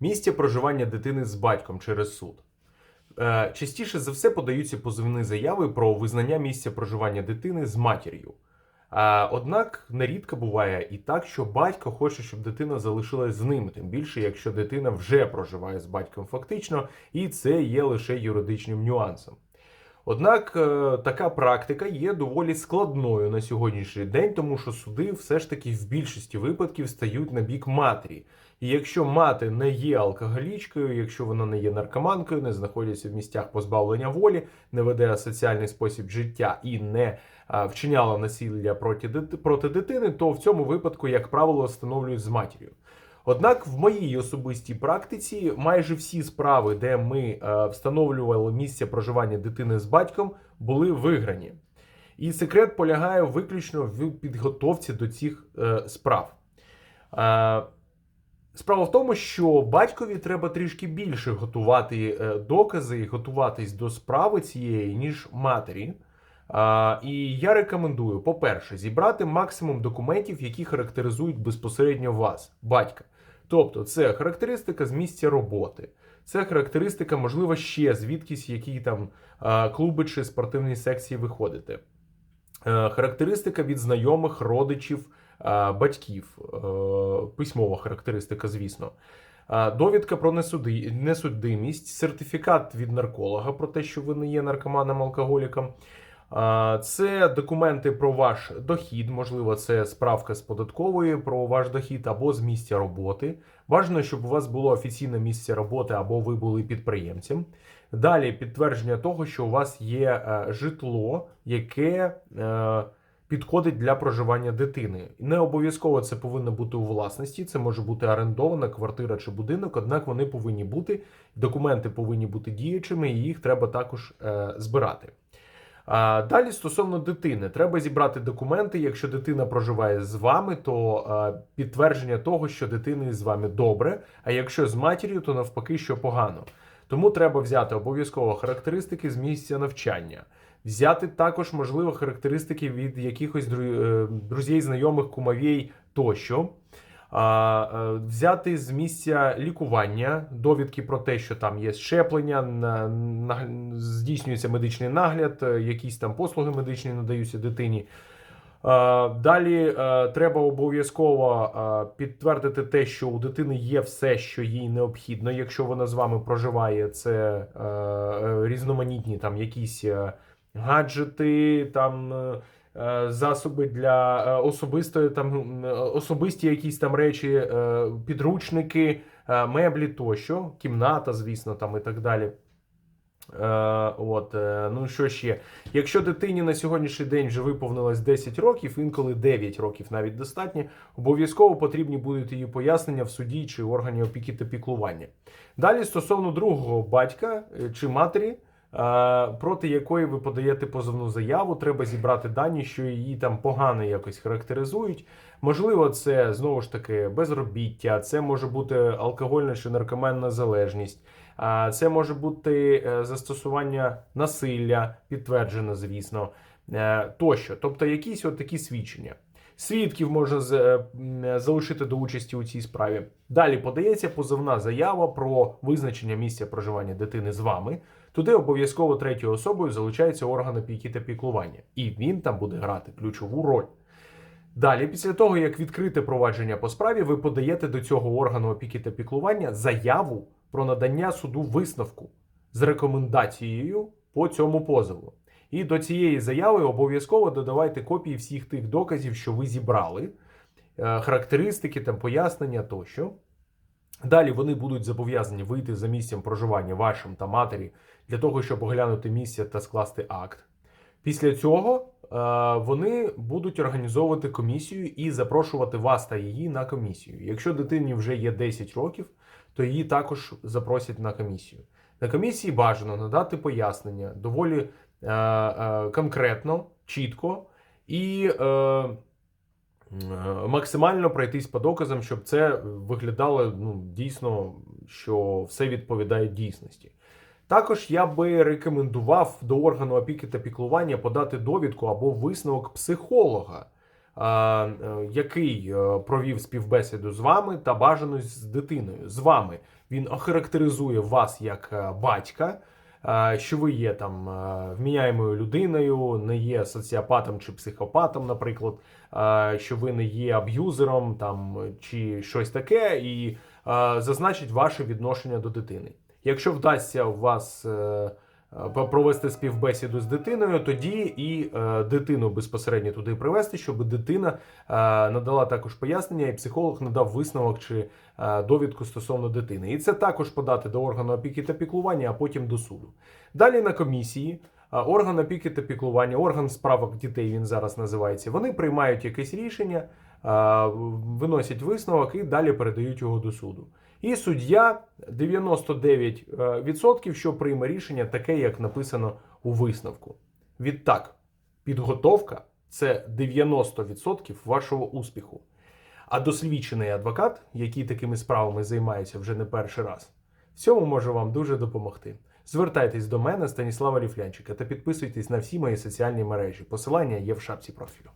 Місце проживання дитини з батьком через суд. Е, Частіше за все подаються позивні заяви про визнання місця проживання дитини з матір'ю. Однак нерідко буває і так, що батько хоче, щоб дитина залишилась з ним, тим більше, якщо дитина вже проживає з батьком фактично, і це є лише юридичним нюансом. Однак е, така практика є доволі складною на сьогоднішній день, тому що суди все ж таки в більшості випадків стають на бік матері. І якщо мати не є алкоголічкою, якщо вона не є наркоманкою, не знаходиться в місцях позбавлення волі, не веде асоціальний спосіб життя і не а, вчиняла насилля проти дитини, то в цьому випадку, як правило, встановлюють з матір'ю. Однак в моїй особистій практиці майже всі справи, де ми е, встановлювали місце проживання дитини з батьком, були виграні. І секрет полягає виключно в підготовці до цих е, справ. Е, Справа в тому, що батькові треба трішки більше готувати докази і готуватись до справи цієї, ніж матері. І я рекомендую, по-перше, зібрати максимум документів, які характеризують безпосередньо вас, батька. Тобто, це характеристика з місця роботи, це характеристика, можливо, ще звідкись, які там клуби чи спортивні секції ви ходите. Е, Характеристика від знайомих, родичів, батьків, е, письмова характеристика, звісно. Довідка про несуди, несудимість, сертифікат від нарколога про те, що ви не є наркоманом алкоголіком. Це документи про ваш дохід, можливо, це справка з податкової про ваш дохід або з місця роботи. Бажано, щоб у вас було офіційне місце роботи або ви були підприємцем. Далі підтвердження того, що у вас є е, житло, яке е, підходить для проживання дитини. Не обов'язково це повинно бути у власності, це може бути орендована квартира чи будинок, однак вони повинні бути, документи повинні бути діючими, і їх треба також е, збирати. А далі стосовно дитини, треба зібрати документи. Якщо дитина проживає з вами, то е, підтвердження того, що дитини з вами добре. А якщо з матір'ю, то навпаки, що погано. Тому треба взяти обов'язково характеристики з місця навчання, взяти також, можливо, характеристики від якихось е, знайомих, кумовій тощо. Е, взяти з місця лікування довідки про те, що там є щеплення, здійснюється медичний нагляд, е, якісь там послуги медичні надаються дитині. Е, Далі треба обов'язково підтвердити те, що у дитини є все, що їй необхідно, якщо вона з вами проживає. Це різноманітні там якісь гаджети, там засоби для е, особистої там е, особисті якісь там речі, е, підручники, е, меблі тощо, кімната, звісно, там і так далі. Е, от, е, ну що ще? Якщо дитині на сьогоднішній день вже виповнилось 10 років, інколи 9 років навіть достатньо, обов'язково потрібні будуть її пояснення в суді чи органі опіки та піклування. Далі стосовно другого батька е, чи матері, е, проти якої ви подаєте позовну заяву, треба зібрати дані, що її там погано якось характеризують. Можливо, це знову ж таки безробіття, це може бути алкогольна чи наркоменна залежність. А це може бути е, застосування насилля, підтверджено, звісно, е, тощо. Тобто якісь от такі свідчення. Свідків можна е, залишити до участі у цій справі. Далі подається позовна заява про визначення місця проживання дитини з вами. Туди обов'язково третьою особою залучається орган опіки та піклування, і він там буде грати ключову роль. Далі, після того, як відкрите провадження по справі, ви подаєте до цього органу опіки та піклування заяву про надання суду висновку з рекомендацією по цьому позову. І до цієї заяви обов'язково додавайте копії всіх тих доказів, що ви зібрали, е, характеристики, там, пояснення тощо. Далі вони будуть зобов'язані вийти за місцем проживання вашим та матері для того, щоб оглянути місце та скласти акт. Після цього е, вони будуть організовувати комісію і запрошувати вас та її на комісію. Якщо дитині вже є 10 років, то її також запросять на комісію. На комісії бажано надати пояснення доволі е, е, конкретно, чітко і максимально пройтись по доказам, щоб це виглядало ну, дійсно, що все відповідає дійсності. Також я би рекомендував до органу опіки та піклування подати довідку або висновок психолога е, який е, провів співбесіду з вами та бажано з дитиною. З вами він охарактеризує вас як е, батька. Що ви є там вміняємою людиною, не є соціопатом чи психопатом, наприклад, що ви не є аб'юзером там чи щось таке, і зазначить ваше відношення до дитини. Якщо вдасться у вас е, провести співбесіду з дитиною, тоді і е, дитину безпосередньо туди привести, щоб дитина е, надала також пояснення, і психолог надав висновок чи е, довідку стосовно дитини. І це також подати до органу опіки та піклування, а потім до суду. Далі на комісії. е, Орган опіки та піклування, орган справок дітей він зараз називається. Вони приймають якесь рішення, е, виносять висновок і далі передають його до суду. І суддя 99%, що прийме рішення таке, як написано у висновку. Відтак, підготовка це 90% вашого успіху. А досвідчений адвокат, який такими справами займається вже не перший раз, в цьому може вам дуже допомогти. Звертайтесь до мене, Станіслава Ліфлянчика, та підписуйтесь на всі мої соціальні мережі. Посилання є в шапці профілю.